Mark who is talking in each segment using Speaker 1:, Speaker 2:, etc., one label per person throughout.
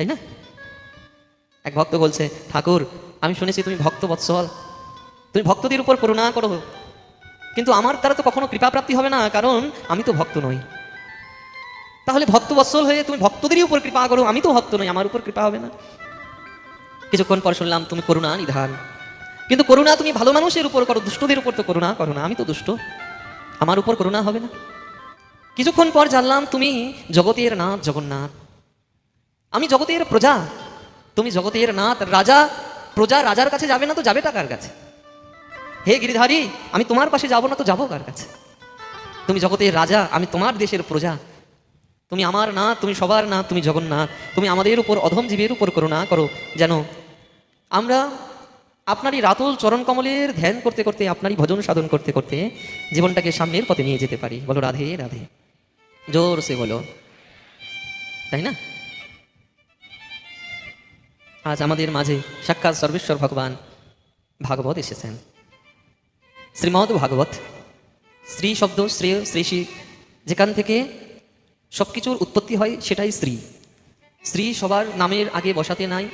Speaker 1: তাই না? এক ভক্ত বলছে, ঠাকুর, আমি শুনেছি তুমি ভক্ত বৎসল। তুমি ভক্তদের উপর করুণা করো। কিন্তু আমার দ্বারা তো কখনো কৃপা প্রাপ্তি হবে না, কারণ আমি তো ভক্ত নই। তাহলে ভক্ত বৎসল হয়ে তুমি ভক্তদেরই উপর কৃপা করো, আমি তো ভক্ত নই, আমার উপর কৃপা হবে না। কিছুক্ষণ পর শুনলাম, তুমি করুণা নিধান। কিন্তু করুণা তুমি ভালো মানুষের উপর করো, দুষ্টদের উপর তো করুণা করো না, আমি তো দুষ্ট। আমার উপর করুণা হবে না। কিছুক্ষণ পর জানলাম, তুমি জগতের নাথ জগন্নাথ। আমি জগতের প্রজা। তুমি জগতের নাথ, রাজা, প্রজা, রাজার কাছে যাবে না তো যাবে টাকার কাছে? হে গিরিধারী, আমি তোমার পাশে যাব না তো যাব কার কাছে? তুমি জগতের রাজা, আমি তোমার দেশের প্রজা। তুমি আমার না তুমি সবার না তুমি জগন্নাথ। তুমি আমাদের উপর অধম জীবের উপর করো না করো। যেন আমরা আপনারই রাতুল চরণ কমলের ধ্যান করতে করতে, আপনারই ভজন সাধন করতে করতে জীবনটাকে সামনের পথে নিয়ে যেতে পারি। বলো, রাধে রাধে। জোর সে বলো। তাই না? আজ আমাদের মাঝে সাক্ষাৎ সর্বেশ্বর ভগবান ভাগবত এসেছেন। শ্রীমদ ভাগবত স্ত্রী শব্দ, শ্রেয়, শ্রেষী, যেখান থেকে সব কিছুর উৎপত্তি হয় সেটাই স্ত্রী স্ত্রী সবার নামের আগে বসাতে নাই।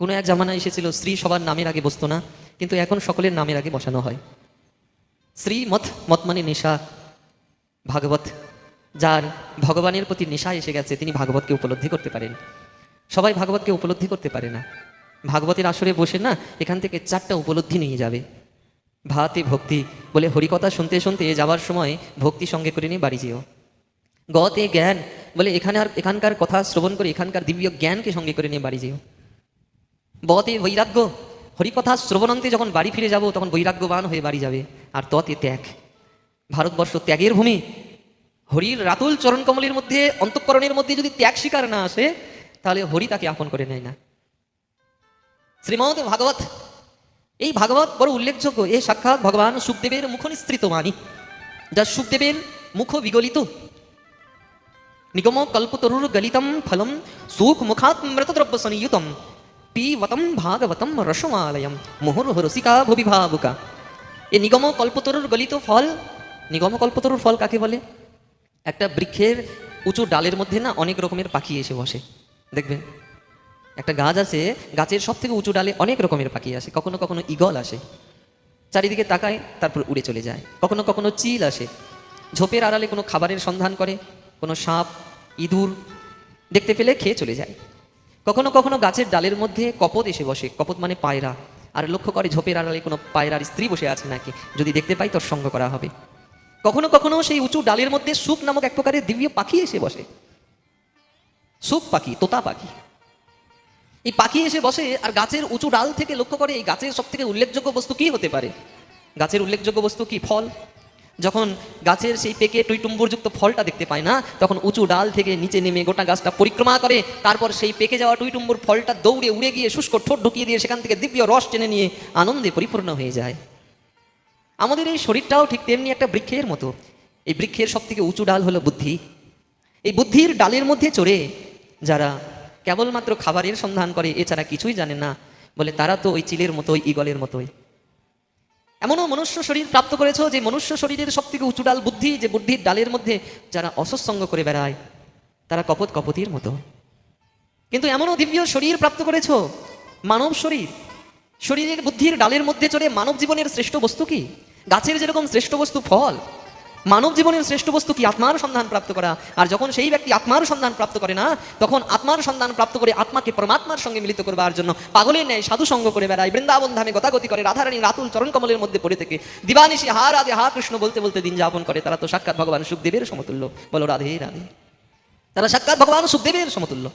Speaker 1: কোনো এক জামানা এসেছিল স্ত্রী সবার নামের আগে বসতো না, কিন্তু এখন সকলের নামের আগে বসানো হয়। শ্রী মত মত মানে নেশা ভাগবত, যার ভগবানের প্রতি নেশা এসে গেছে, তিনি ভাগবতকে উপলব্ধি করতে পারেন। সবাই ভাগবতকে উপলব্ধি করতে পারে না। ভাগবতের আসরে বসে না এখান থেকে চারটা উপলব্ধি নিয়ে যাবে। ভাতে ভক্তি বলে হরিকথা শুনতে শুনতে যাওয়ার সময় ভক্তি সঙ্গে করে নিয়ে বাড়ি যেও। গতে জ্ঞান বলে এখানে আর এখানকার কথা শ্রবণ করে এখানকার দিব্য জ্ঞানকে সঙ্গে করে নিয়ে বাড়ি যেও। বতে বৈরাগ্য হরিকথা শ্রবণান্তে যখন বাড়ি ফিরে যাব তখন বৈরাগ্যবান হয়ে বাড়ি যাবে। আর ততে ত্যাগ। ভারতবর্ষ ত্যাগের ভূমি। হরির রাতুল চরণ কমলের মধ্যে, অন্তঃকরণের মধ্যে যদি ত্যাগ স্বীকার না আসে তাহলে হরি তাকে আপন করে নেয় না। শ্রীমদ ভাগবত, এই ভাগবত বড় উল্লেখযোগ্য। এ সাক্ষাৎ ভগবান সুখদেবের মুখ নিঃসৃত বাণী যা সুখদেবের মুখ বিগলিত। নিগম কল্পতরুর গলিতম ফলম, সুখ মুখাত মৃতদ্রব্য সনিযুতম পিবতম ভাগবতম রসমালয়ম মুহুর্হ রসিকা ভুবি ভাবুকা। এ নিগম কল্পতরুর গলিত ফল নিগম কল্পতরুর ফল কাকে বলে? একটা বৃক্ষের উঁচু ডালের মধ্যে না অনেক রকমের পাখি এসে বসে। দেখবেন, একটা গাছ আছে, গাছের সব থেকে উঁচু ডালে অনেক রকমের পাখি আসে, কখনো কখনো ইগল আসে, চারিদিকে তাকায়, তারপর উড়ে চলে যায়, কখনো কখনো চিল আসে, ঝোপের আড়ালে কোনো খাবারের সন্ধান করে, কোনো সাপ, ইঁদুর, দেখতে পেলে খেয়ে চলে যায়। কখনো কখনো গাছের ডালের মধ্যে কপত এসে বসে, কপত মানে পায়রা, আর লক্ষ্য করে ঝোপের আড়ালে কোনো পায়রার স্ত্রী বসে আছে নাকি, যদি দেখতে পাই তোর সঙ্গ করা হবে। কখনো কখনো সেই উঁচু ডালের মধ্যে সুখ নামক এক প্রকারের দিব্য পাখি এসে বসে সুখ পাখি, তোতা পাখি। এই পাখি এসে বসে আর গাছের উঁচু ডাল থেকে লক্ষ্য করে এই গাছের সব থেকে উল্লেখযোগ্য বস্তু কি হতে পারে? গাছের উল্লেখযোগ্য বস্তু কি? ফল। যখন গাছের সেই পেকে টুইটুম্বরযুক্ত ফলটা দেখতে পায় না, তখন উঁচু ডাল থেকে নিচে নেমে গোটা গাছটা পরিক্রমা করে, তারপর সেই পেকে যাওয়া টুইটুম্বর ফলটা দৌড়ে উড়ে গিয়ে শুষ্ক ঠোঁট ঢুকিয়ে দিয়ে সেখান থেকে দিব্য রস টেনে নিয়ে আনন্দে পরিপূর্ণ হয়ে যায়। আমাদের এই শরীরটাও ঠিক তেমনি একটা বৃক্ষের মতো। এই বৃক্ষের সব থেকে উঁচু ডাল হলো বুদ্ধি। এই বুদ্ধির ডালের মধ্যে চড়ে যারা কেবলমাত্র খাবারের সন্ধান করে, এছাড়া কিছুই জানে না, বলে তারা তো ওই চিলের মতোই ইগলের মতোই। এমনও মনুষ্য শরীর প্রাপ্ত করেছ যে মনুষ্য শরীরের সব থেকে উঁচু ডাল বুদ্ধি, যে বুদ্ধির ডালের মধ্যে যারা অসৎসঙ্গ করে বেড়ায়, তারা কপত কপতির মতো। কিন্তু এমনও দিব্য শরীর প্রাপ্ত করেছ? মানব শরীর। শরীরের বুদ্ধির ডালের মধ্যে চড়ে মানব জীবনের শ্রেষ্ঠ বস্তু কি? গাছের যেরকম শ্রেষ্ঠ বস্তু ফল মানব জীবনের শ্রেষ্ঠ বস্তু কি? আত্মার সন্ধান প্রাপ্ত করা। আর যখন সেই ব্যক্তি আত্মার সন্ধান প্রাপ্ত করে না, তখন আত্মার সন্ধান প্রাপ্ত করে আত্মাকে পরমাত্মার সঙ্গে মিলিত করবার জন্য পাগলের ন্যায় সাধু সঙ্গ করে বেড়ায় বৃন্দাবন ধামে গতাগতি করে রাধারানী রাতুল চরণ কমলের মধ্যে পড়ে থেকে, দিবানিশি হা রাধে হা কৃষ্ণ বলতে বলতে দিন যাপন করে, তারা তো সাক্ষাৎ ভগবান সুখদেবের সমতুল্য। বলো রাধে রাধে। তারা সাক্ষাৎ ভগবান সুখদেবের সমতুল্য।